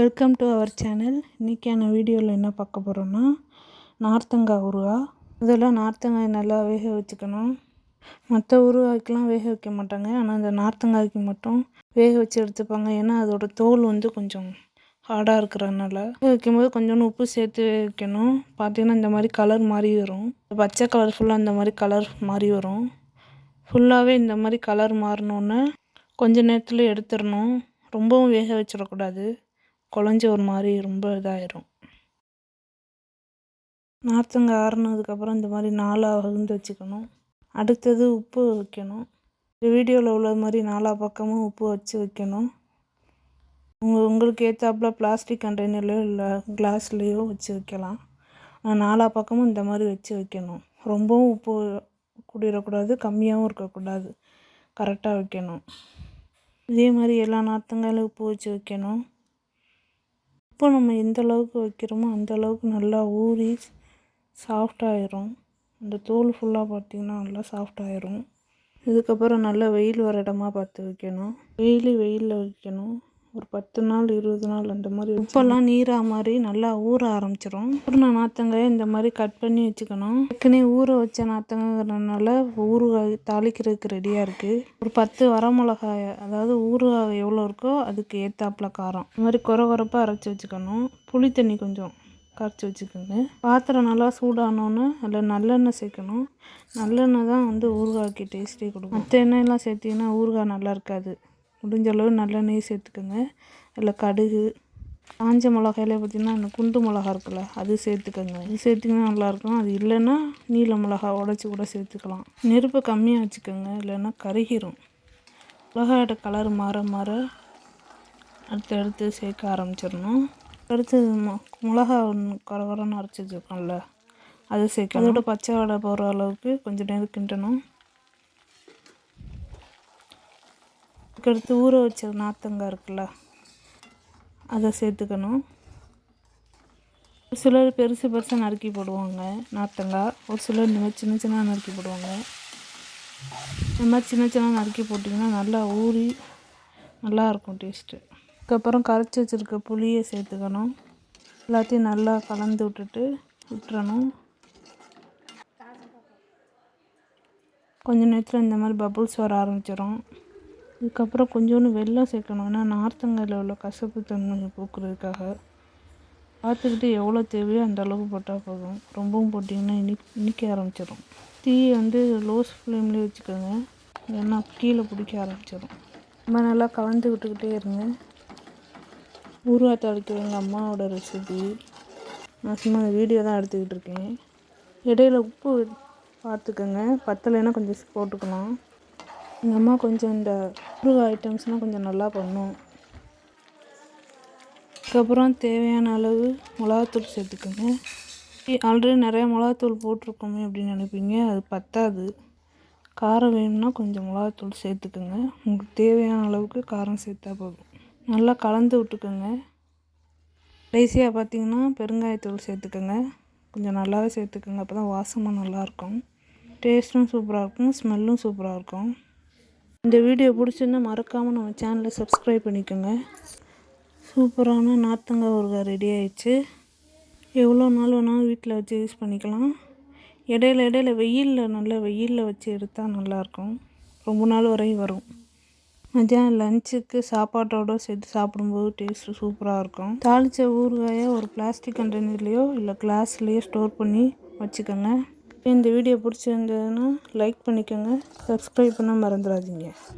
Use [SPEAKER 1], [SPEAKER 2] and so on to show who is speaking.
[SPEAKER 1] Welcome to our channel இன்றைக்கான வீடியோவில் என்ன பார்க்க போகிறோன்னா நார்த்தங்காய் உருவா முதல்ல நார்த்தங்காய் நல்லா வேக வச்சுக்கணும். மற்ற உருவாய்க்கெலாம் வேக வைக்க மாட்டாங்க. ஆனால் இந்த நார்த்தங்காய்க்கு மட்டும் வேக வச்சு எடுத்துப்பாங்க. ஏன்னா அதோட தோல் வந்து கொஞ்சம் ஹார்டாக இருக்கிறதுனால. வேக வைக்கும்போது கொஞ்சோண்டு உப்பு சேர்த்து வேக வைக்கணும். பார்த்தீங்கன்னா இந்த மாதிரி கலர் மாறி வரும். பச்சை கலர் ஃபுல்லாக இந்த மாதிரி கலர் மாறி வரும். ஃபுல்லாகவே இந்த மாதிரி கலர் மாறினோன்னே கொஞ்ச நேரத்தில் எடுத்துடணும். ரொம்பவும் வேக வச்சிடக்கூடாது. குழஞ்சி ஒரு மாதிரி ரொம்ப இதாயிரும். நார்த்தங்காய் ஆறுனதுக்கப்புறம் இந்த மாதிரி நாலாக வகுந்து வச்சுக்கணும். அடுத்தது உப்பு வைக்கணும். இந்த வீடியோவில் உள்ள மாதிரி நாலா பக்கமும் உப்பு வச்சு வைக்கணும். உங்கள் உங்களுக்கு ஏற்றாப்புல பிளாஸ்டிக் கண்டெய்னர்லையோ இல்லை கிளாஸ்லேயோ வச்சு வைக்கலாம். நாலா பக்கமும் இந்த மாதிரி வச்சு வைக்கணும். ரொம்பவும் உப்பு கூடிடக்கூடாது கம்மியாகவும் இருக்கக்கூடாது. கரெக்டாக வைக்கணும். இதே மாதிரி எல்லா நார்த்தங்காயிலும் உப்பு வச்சு வைக்கணும். உப்பு நம்ம எந்த அளவுக்கு வைக்கிறோமோ அந்த அளவுக்கு நல்லா ஊறி சாஃப்டாயிரும் அந்த தோல் ஃபுல்லாக பார்த்திங்கன்னா நல்லா சாஃப்டாயிரும் இதுக்கப்புறம் நல்லா வெயில் வர இடமா பார்த்து வைக்கணும். டெய்லி வெயிலில் வைக்கணும். ஒரு பத்து நாள் இருபது நாள் அந்த மாதிரி உப்பெல்லாம் நீராக மாதிரி நல்லா ஊற ஆரம்பிச்சிடும் ஊறின நாத்தங்காயை இந்த மாதிரி கட் பண்ணி வச்சுக்கணும். ஏற்கனவே ஊற வச்ச நாத்தங்கிறதுனால ஊறுகாய் தாளிக்கிறதுக்கு ரெடியாக இருக்குது ஒரு பத்து வரமிளகாய் அதாவது ஊறுகாய் எவ்வளோ இருக்கோ அதுக்கு ஏற்றாப்புல காரம். இந்த மாதிரி குறை குறைப்பாக அரைச்சி வச்சுக்கணும். புளி தண்ணி கொஞ்சம் கரைச்சி வச்சுக்கோங்க. பாத்திரம் நல்லா சூடானோன்னு அதில் நல்லெண்ணெய் சேர்க்கணும். நல்லெண்ணெய் தான் வந்து ஊறுகாய்க்கு டேஸ்ட்டே கொடுக்கும். மற்ற எண்ணெயெல்லாம் சேர்த்திங்கன்னா ஊறுகாய் நல்லா இருக்காது. முடிஞ்ச அளவு நல்லெண்ணெய் சேர்த்துக்கோங்க. இல்லை கடுகு காஞ்ச மிளகாயில பார்த்திங்கன்னா அந்த குண்டு மிளகா இருக்குல்ல அது சேர்த்துக்கோங்க. அது சேர்த்திங்கன்னா நல்லாயிருக்கும் அது இல்லைன்னா நீல மிளகா உடச்சி கூட சேர்த்துக்கலாம். நெருப்பை கம்மியாக வச்சுக்கோங்க. இல்லைன்னா கருகிரும். மிளகாயோட கலர் மாற மாற அடுத்து அடுத்து சேர்க்க ஆரம்பிச்சிடணும். அடுத்து மிளகா ஒன்று குறகுறன்னு அரைச்சி வச்சுருக்கோம்ல அது சேர்க்க அதோட பச்சை வடை போகிற அளவுக்கு கொஞ்சம் நேரம் கிண்டணும். அதுக்கடுத்து ஊற வச்ச நாத்தங்காய் இருக்குல்ல அதை சேர்த்துக்கணும். ஒரு சிலர் பெருசு பெருசாக நறுக்கி போடுவாங்க நாத்தங்காய். ஒரு சிலர் இந்த மாதிரி சின்ன சின்ன நறுக்கி போடுவாங்க. இந்த மாதிரி சின்ன சின்ன நறுக்கி போட்டிங்கன்னா நல்லா ஊறி நல்லாயிருக்கும் டேஸ்ட்டு. அதுக்கப்புறம் கரைச்சி வச்சுருக்க புளியை சேர்த்துக்கணும். எல்லாத்தையும் நல்லா கலந்து விட்டுட்டு விட்டுறணும். கொஞ்சம் நேரத்தில் இந்த மாதிரி பபுள்ஸ் வர ஆரம்பிச்சிடும் இதுக்கப்புறம் கொஞ்சோண்டு வெள்ளம் சேர்க்கணும். ஏன்னா நார்த்தங்காயில் உள்ள கசப்பு தன்மை போக்குறதுக்காக பார்த்துக்கிட்டு எவ்வளோ தேவையோ அந்த அளவுக்கு போட்டால் போதும். ரொம்பவும் போட்டிங்கன்னா இனி இனிக்க ஆரம்பிச்சிடும் தீயை வந்து லோஸ் ஃப்ளேம்லேயே வச்சுக்கோங்க. ஏன்னா கீழே பிடிக்க ஆரம்பிச்சிடும் ரொம்ப நல்லா கலந்து விட்டுக்கிட்டே இருங்க. ஊறுகாய் தாளிக்கிற எங்கள் அம்மாவோட ரெசிபி நான் சும்மா அந்த வீடியோ தான் எடுத்துக்கிட்டு இருக்கேன். இடையில உப்பு பார்த்துக்கோங்க. பத்தலைன்னா கொஞ்சம் போட்டுக்கலாம். எங்கள் அம்மா கொஞ்சம் இந்த ஊறுகாய் ஐட்டம்ஸ்னால் கொஞ்சம் நல்லா பண்ணும். அதுக்கப்புறம் தேவையான அளவு மிளகாத்தூள் சேர்த்துக்கோங்க. ஆல்ரெடி நிறையா மிளகாத்தூள் போட்டிருக்கோமே அப்படின்னு நினைப்பீங்க அது பத்தாது. காரம் வேணும்னா கொஞ்சம் மிளகாத்தூள் சேர்த்துக்கோங்க. உங்களுக்கு தேவையான அளவுக்கு காரம் சேர்த்தா போதும். நல்லா கலந்து விட்டுக்கோங்க. கடைசியாக பார்த்தீங்கன்னா பெருங்காயத்தூள் சேர்த்துக்கோங்க. கொஞ்சம் நல்லாவே சேர்த்துக்கோங்க அப்போ தான் வாசமாக நல்லாயிருக்கும் டேஸ்ட்டும் சூப்பராக இருக்கும் ஸ்மெல்லும் சூப்பராக இருக்கும். இந்த வீடியோ பிடிச்சிருந்தா மறக்காமல் நம்ம சேனலை சப்ஸ்கிரைப் பண்ணிக்கோங்க. சூப்பரான நார்த்தங்காய் ஊறுகாய் ரெடி ஆயிடுச்சு. எவ்வளோ நாள் வேணாலும் வீட்டில் வச்சு யூஸ் பண்ணிக்கலாம். இடையில இடையில வெயிலில் நல்ல வெயிலில் வச்சு எடுத்தால் நல்லாயிருக்கும் ரொம்ப நாள் வரையும் வரும். மத்தியானம் லஞ்சுக்கு சாப்பாட்டோடு சேர்த்து சாப்பிடும்போது டேஸ்ட்டு சூப்பராக இருக்கும். தாளித்த ஊறுகாயை ஒரு பிளாஸ்டிக் கண்டெய்னர்லேயோ இல்லை கிளாஸ்லேயோ ஸ்டோர் பண்ணி வச்சுக்கோங்க. இந்த வீடியோ பிடிச்சிருந்ததுன்னா லைக் பண்ணிக்கோங்க. சப்ஸ்கிரைப் பண்ண மறந்துடாதீங்க.